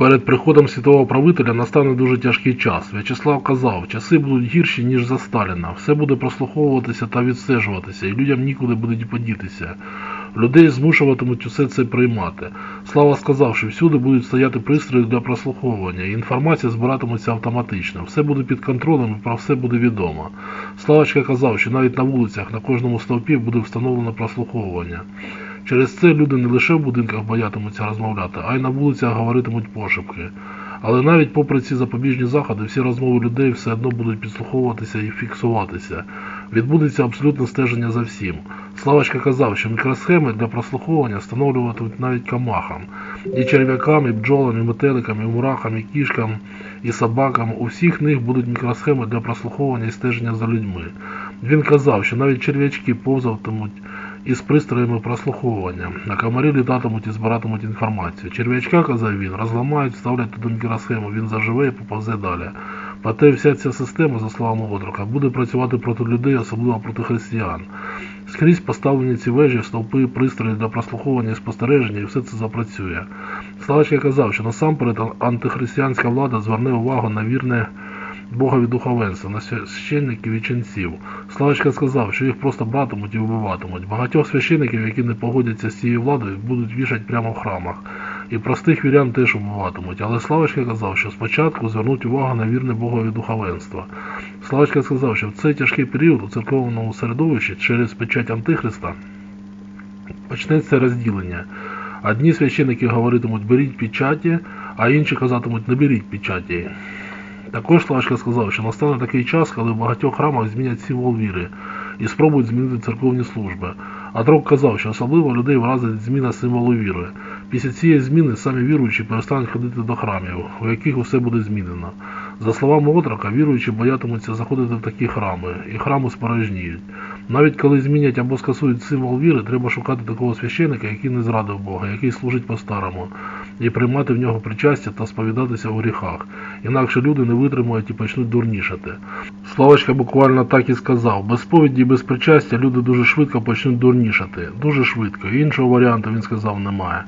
Перед приходом світового правителя настане дуже тяжкий час. В'ячеслав казав, часи будуть гірші, ніж за Сталіна. Все буде прослуховуватися та відстежуватися, і людям нікуди буде подітися. Людей змушуватимуть усе це приймати. Слава сказав, що всюди будуть стояти пристрої для прослуховування, і інформація збиратиметься автоматично. Все буде під контролем і про все буде відомо. Славочка казав, що навіть на вулицях на кожному стовпі буде встановлено прослуховування. Через це люди не лише в будинках боятимуться розмовляти, а й на вулицях говоритимуть пошепки. Але навіть попри ці запобіжні заходи, всі розмови людей все одно будуть підслуховуватися і фіксуватися. Відбудеться абсолютне стеження за всім. Славочка казав, що мікросхеми для прослуховування встановлюватимуть навіть камахам, і черв'якам, і бджолам, і метеликам, і мурахам, і кішкам, і собакам. У всіх них будуть мікросхеми для прослуховування і стеження за людьми. Він казав, що навіть черв'ячки повзатимуть із пристроями прослуховування, а комарі літатимуть і збиратимуть інформацію. Черв'ячка, казав він, розламають, вставлять туди мікросхему, він заживе і поповзе далі. Проте вся ця система, за словами Одрука, буде працювати проти людей, особливо проти християн. Скрізь поставлені ці вежі, стовпи, пристрої для прослуховування і спостереження, і все це запрацює. Славочка казав, що насамперед антихристиянська влада зверне увагу на вірне Богові духовенства, на священників і ченців. Славочка сказав, що їх просто братимуть і вбиватимуть. Багатьох священників, які не погодяться з цією владою, будуть вішати прямо в храмах. І простих вірян теж вбиватимуть. Але Славочка казав, що спочатку звернуть увагу на вірне Богові духовенство. Славочка сказав, що в цей тяжкий період у церковному середовищі через печать Антихриста почнеться розділення. Одні священники говоритимуть беріть печаті, а інші казатимуть не беріть печаті. Також Славочка сказав, що настане такий час, коли в багатьох храмах змінять символ віри і спробують змінити церковні служби. А друг казав, що особливо людей вразить зміна символу віри. Після цієї зміни самі віруючі перестануть ходити до храмів, у яких усе буде змінено. За словами Отрока, віруючі боятимуться заходити в такі храми, і храми спорожніють. Навіть коли змінять або скасують символ віри, треба шукати такого священика, який не зрадив Бога, який служить по-старому, і приймати в нього причастя та сповідатися у гріхах. Інакше люди не витримують і почнуть дурнішати. Славочка буквально так і сказав: без сповіді і без причастя люди дуже швидко почнуть дурнішати. Дуже швидко. Іншого варіанту він сказав немає.